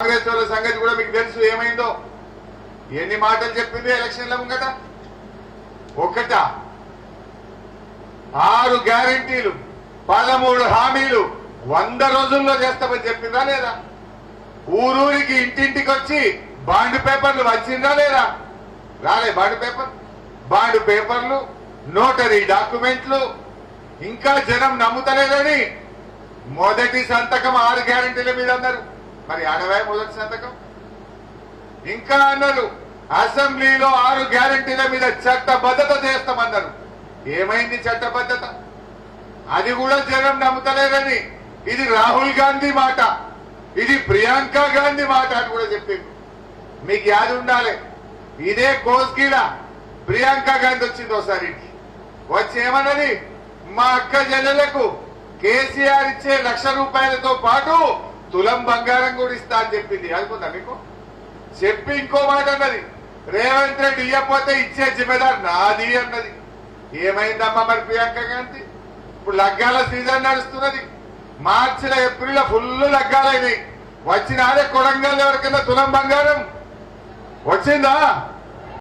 కాంగ్రెస్ వాళ్ళ సంగతి కూడా మీకు తెలుసు ఏమైందో? ఎన్ని మాటలు చెప్పింది ఎలక్షన్ల ముంగట? ఒకట ఆరు గ్యారంటీలు పదమూడు హామీలు వంద రోజుల్లో చేస్తామని చెప్పిందా లేదా? ఊరూరికి ఇంటింటికి వచ్చి బాండ్ పేపర్లు వచ్చిందా లేదా? రాలే బాండ్ పేపర్. బాండ్ పేపర్లు నోటరీ డాక్యుమెంట్లు ఇంకా జనం నమ్ముతలేదని మొదటి సంతకం ఆరు గ్యారంటీల మీద అన్నారు. మరి ఆడవే మొదటి సంతకం ఇంకా అన్నారు అసెంబ్లీలో ఆరు గ్యారంటీల మీద చట్టబద్ధత చేస్తామన్నారు. ఏమైంది చట్టబద్ధత అది కూడా జనం నమ్ముతలేదని ఇది రాహుల్ గాంధీ మాట. ఇది ప్రియాంక గాంధీ మాట అని కూడా చెప్పింది మీకు యాది ఉండాలి. ఇదే కోస్గీడ ప్రియాంక గాంధీ వచ్చింది ఒకసారి వచ్చి ఏమన్నది? మా అక్క చెల్లెలకు కేసీఆర్ ఇచ్చే లక్ష రూపాయలతో పాటు తులం బంగారం కూడా ఇస్తా అని చెప్పింది. అనుకుందా మీకు? చెప్పి ఇంకో మాట అన్నది. రేవంత్ రెడ్డి ఇవ్వకపోతే ఇచ్చే జిమ్మేదారు నాది అన్నది. ఏమైందమ్మా మరి ప్రియాంక గాంధీ? ఇప్పుడు లగ్గాల సీజన్ నడుస్తున్నది. మార్చిలో ఏప్రిల్లో ఫుల్ లగ్గాలైనాయి వచ్చినాడే కొడంగల్ ఎవరికైనా తులం బంగారం? వచ్చిందా?